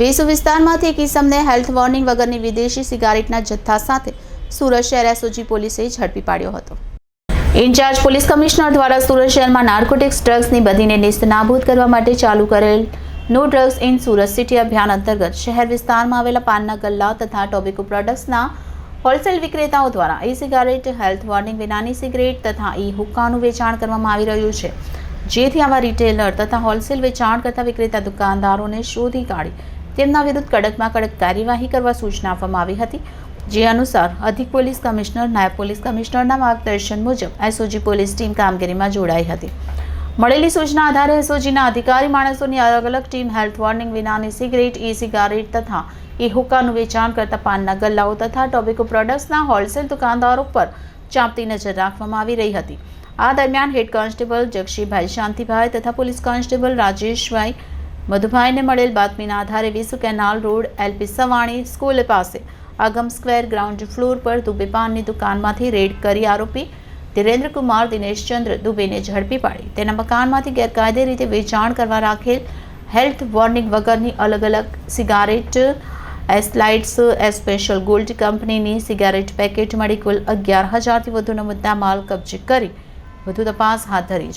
વેસુ વિસ્તારમાંથી એક health warning વગરની વિદેશી સિગારેટના જથ્થા સાથે સુરત શહેર એસઓજી પોલીસે ઝડપી પાડ્યો હતો. ઇન્ચાર્જ પોલીસ કમિશનર દ્વારા સુરત શહેરમાં નાર્કોટિક્સ ડ્રગ્સની બધીને નિસ્તનાબૂદ કરવા માટે ચાલુ કરેલ no drugs in Surat city અભિયાન અંતર્ગત શહેર વિસ્તારમાં આવેલા પાનના ગલ્લા તથા ટોબેકો પ્રોડક્ટ્સના હોલસેલ વિક્રેતાઓ દ્વારા ઈ સિગારેટ હેલ્થ વોર્નિંગ વિનાની સિગરેટ તથા ઈ હુક્કાનું વેચાણ કરવામાં આવી રહ્યું છે. જેથી આવા રિટેલર તથા હોલસેલ વેચાણ કરતા વિક્રેતા દુકાનદારોને શોધી કાઢી તેમના વિરુદ્ધ કડકમાં કડક કાર્યવાહી કરવા સૂચના આપવામાં આવી હતી. જે અનુસાર, અધિક પોલીસ કમિશનર, નાયબ પોલીસ કમિશનરના માર્ગદર્શન મુજબ એસઓજી પોલીસ ટીમ કામગીરીમાં જોડાઈ હતી. મળેલી સૂચના આધારે એસઓજીના અધિકારી માણસોની અલગ અલગ ટીમ હેલ્થ વોર્નિંગ વિનાની સિગરેટ ઈ સિગારેટ તથા એ હુક્કાનું વેચાણ કરતા પાનના ગલ્લાઓ તથા ટોબેકો પ્રોડક્ટ્સના હોલસેલ દુકાનદારો પર ચાંપતી નજર રાખવામાં આવી રહી હતી. આ દરમિયાન હેડ કોન્સ્ટેબલ જગશીભાઈ શાંતિભાઈ તથા પોલીસ કોન્સ્ટેબલ રાજેશભાઈ મધુભાઈને મળેલ બાતમીના આધારે Visu canal road LP Savani school પાસે આગમ સ્ક્વેર ગ્રાઉન્ડ ફ્લોર પર દુબે પાનની દુકાનમાંથી રેડ કરી આરોપી ધીરેન્દ્રકુમાર દિનેશચંદ્ર દુબેને ઝડપી પાડી. તેના મકાનમાંથી ગેરકાયદે રીતે વેચાણ કરવા રાખેલ હેલ્થ વોર્નિંગ વગરની અલગ અલગ cigarette Esse Lights Esse Special Esse Gold કંપનીની સિગારેટ પેકેટ મળી કુલ અગિયાર હજારથી વધુનો મુદ્દામાલ કબજે કરી વધુ તપાસ હાથ ધરી છે.